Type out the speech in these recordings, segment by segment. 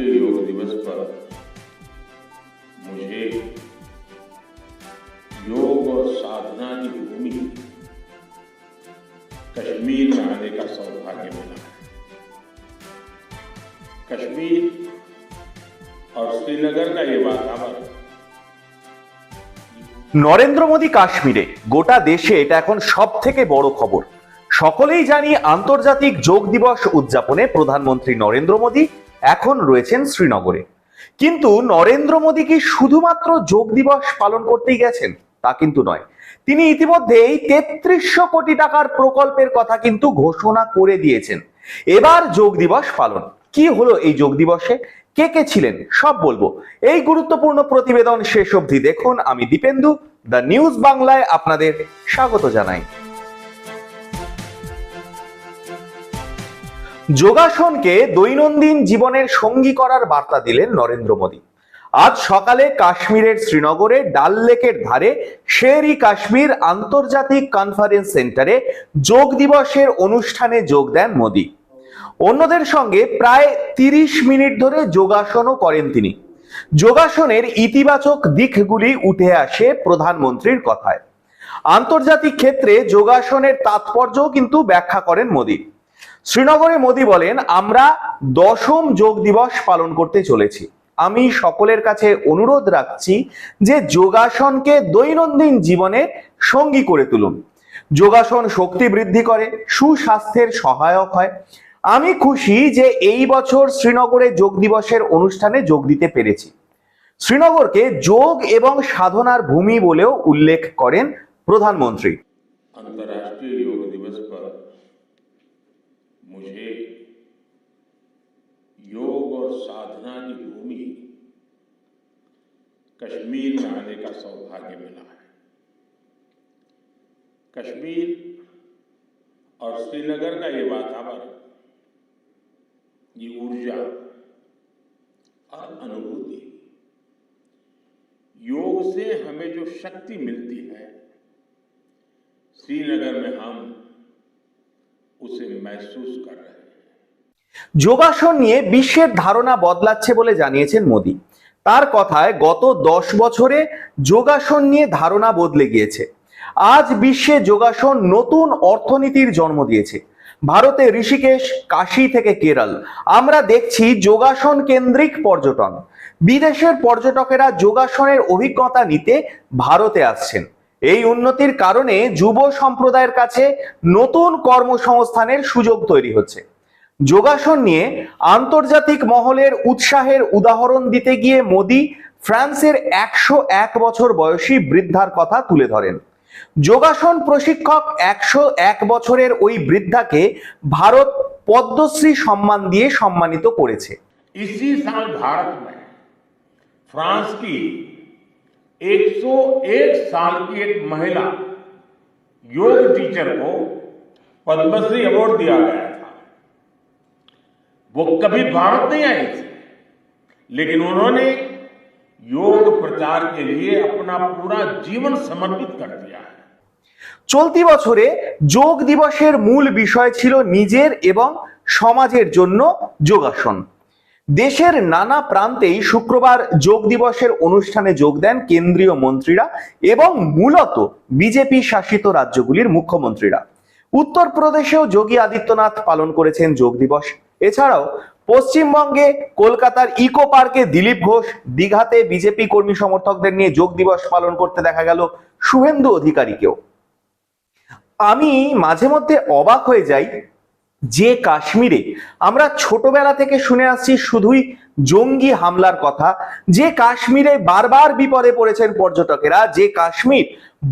अंतर्राष्ट्रीय योग दिवस पर मुझे योग और साधना की भूमि कश्मीर में आने का सौभाग्य मिला है कश्मीर और श्रीनगर का ये वातावरण নরেন্দ্র মোদী কাশ্মীরে গোটা দেশে এটা এখন সব থেকে বড় খবর সকলেই জানি আন্তর্জাতিক যোগ দিবস উদযাপনে প্রধানমন্ত্রী নরেন্দ্র মোদী এখন রয়েছেন শ্রীনগরে। কিন্তু নরেন্দ্র মোদী কি শুধুমাত্র যোগ দিবস পালন করতেই গেছেন? তা কিন্তু নয়। তিনি ইতিমধ্যেই তেত্রিশশো কোটি টাকার প্রকল্পের কথা কিন্তু ঘোষণা করে দিয়েছেন। এবার যোগ দিবস পালন। কি হলো এই যোগ দিবসে? কে কে ছিলেন? সব বলব। এই গুরুত্বপূর্ণ প্রতিবেদন শেষ অবধি দেখুন। আমি দীপেন্দু, দ্য নিউজ বাংলায় আপনাদের স্বাগত জানাই। যোগাসনকে দৈনন্দিন জীবনের সঙ্গী করার বার্তা দিলেন নরেন্দ্র মোদী। আজ সকালে কাশ্মীরের শ্রীনগরে ডাল লেকের ধারে শেরি কাশ্মীর আন্তর্জাতিক কনফারেন্স সেন্টারে যোগ দিবসের অনুষ্ঠানে যোগ দেন মোদী। অন্যদের সঙ্গে প্রায় তিরিশ মিনিট ধরে যোগাসনও করেন তিনি। যোগাসনের ইতিবাচক দিকগুলি উঠে আসে প্রধানমন্ত্রীর কথায়। আন্তর্জাতিক ক্ষেত্রে যোগাসনের তাৎপর্যও কিন্তু ব্যাখ্যা করেন মোদী। শ্রীনগরে মোদী বলেন, আমরা দশম যোগ দিবস পালন করতে চলেছি। আমি সকলের কাছে অনুরোধ রাখছি যে যোগাসনকে দৈনন্দিন জীবনে সঙ্গী করে তুলুন। যোগাসন শক্তি বৃদ্ধি করে, সুস্বাস্থ্যের সহায়ক হয়। আমি খুশি যে এই বছর শ্রীনগরে যোগ দিবসের অনুষ্ঠানে যোগ দিতে পেরেছি। শ্রীনগরকে যোগ এবং সাধনার ভূমি বলেও উল্লেখ করেন প্রধানমন্ত্রী। मुझे योग और साधना की भूमि कश्मीर में आने का सौभाग्य मिला है। कश्मीर और श्रीनगर का ये वातावरण, ये ऊर्जा और अनुभूति, योग से हमें जो शक्ति मिलती है, श्रीनगर में हम उसे महसूस कर रहे हैं যোগাসন নিয়ে বিশ্বের ধারণা বদলাচ্ছে বলে জানিয়েছেন মোদী তার কথায় গত দশ বছরে যোগাসন নিয়ে ধারণা বদলে গিয়েছে আজ বিশ্বে যোগাসন নতুন অর্থনীতির জন্ম দিয়েছে ভারতে ঋষিকেশ কাশী থেকে কেরল আমরা দেখছি যোগাসন কেন্দ্রিক পর্যটন বিদেশের পর্যটকেরা যোগাসনের অভিজ্ঞতা নিতে ভারতে আসছেন এই উন্নতির কারণে যুব সম্প্রদায়ের কাছে নতুন কর্মসংস্থানের সুযোগ তৈরি হচ্ছে যোগাসন নিয়ে আন্তর্জাতিক মহলের উৎসাহের উদাহরণ দিতে গিয়ে মোদি ফ্রান্সের একশো এক বছর বয়সী বৃদ্ধার কথা তুলে ধরেন যোগাসন প্রশিক্ষক একশো এক বছরের ওই বৃদ্ধাকে ভারত পদ্মশ্রী সম্মান দিয়ে সম্মানিত করেছে इसी साल भारत में फ्रांस की 101 साल की एक महिला योग टीचर को पद्मश्री अवार्ड दिया गया था वो कभी भारत नहीं आई थी लेकिन उन्होंने योग प्रचार के लिए अपना पूरा जीवन समर्पित कर दिया है চলতি বছরে যোগ দিবসের মূল বিষয় ছিল নিজের এবং সমাজের জন্য যোগাসন দেশের নানা প্রান্তেই শুক্রবার যোগ দিবসের অনুষ্ঠানে যোগ দেন কেন্দ্রীয় মন্ত্রীরা এবং মূলত বিজেপি শাসিত রাজ্যগুলির মুখ্যমন্ত্রীরা। উত্তরপ্রদেশেও যোগী আদিত্যনাথ পালন করেছেন যোগ দিবস। এছাড়াও পশ্চিমবঙ্গে কলকাতার ইকো পার্কে দিলীপ ঘোষ দীঘাতে বিজেপি কর্মী সমর্থকদের নিয়ে যোগ দিবস পালন করতে দেখা গেল শুভেন্দু অধিকারীকেও। আমি মাঝে মধ্যে অবাক হয়ে যাই যে কাশ্মীরে আমরা ছোটবেলা থেকে শুনে আসছি শুধুই জঙ্গি হামলার কথা, যে কাশ্মীরে বারবার বিপদে পড়েছেন পর্যটকেরা, যে কাশ্মীর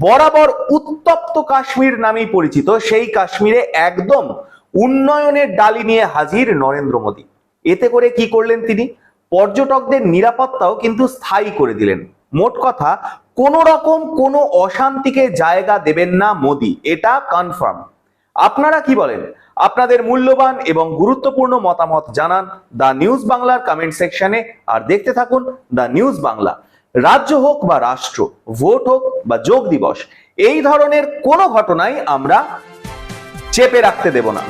বরাবর উত্তপ্ত কাশ্মীর নামেই পরিচিত, সেই কাশ্মীরে একদম উন্নয়নের ডালি নিয়ে হাজির নরেন্দ্র মোদী। এতে করে কি করলেন তিনি? পর্যটকদের নিরাপত্তাও কিন্তু স্থায়ী করে দিলেন। মোট কথা, কোন রকম কোনো অশান্তিকে জায়গা দেবেন না মোদী, এটা কনফার্ম আপনারা কি বলেন? আপনাদের মূল্যবান এবং গুরুত্বপূর্ণ মতামত জানান দ্য নিউজ বাংলার কমেন্ট সেকশনে আর দেখতে থাকুন দ্য নিউজ বাংলা। রাজ্য হোক বা রাষ্ট্র, ভোট হোক বা যোগ দিবস, এই ধরনের কোনো ঘটনাই আমরা চেপে রাখতে দেব না।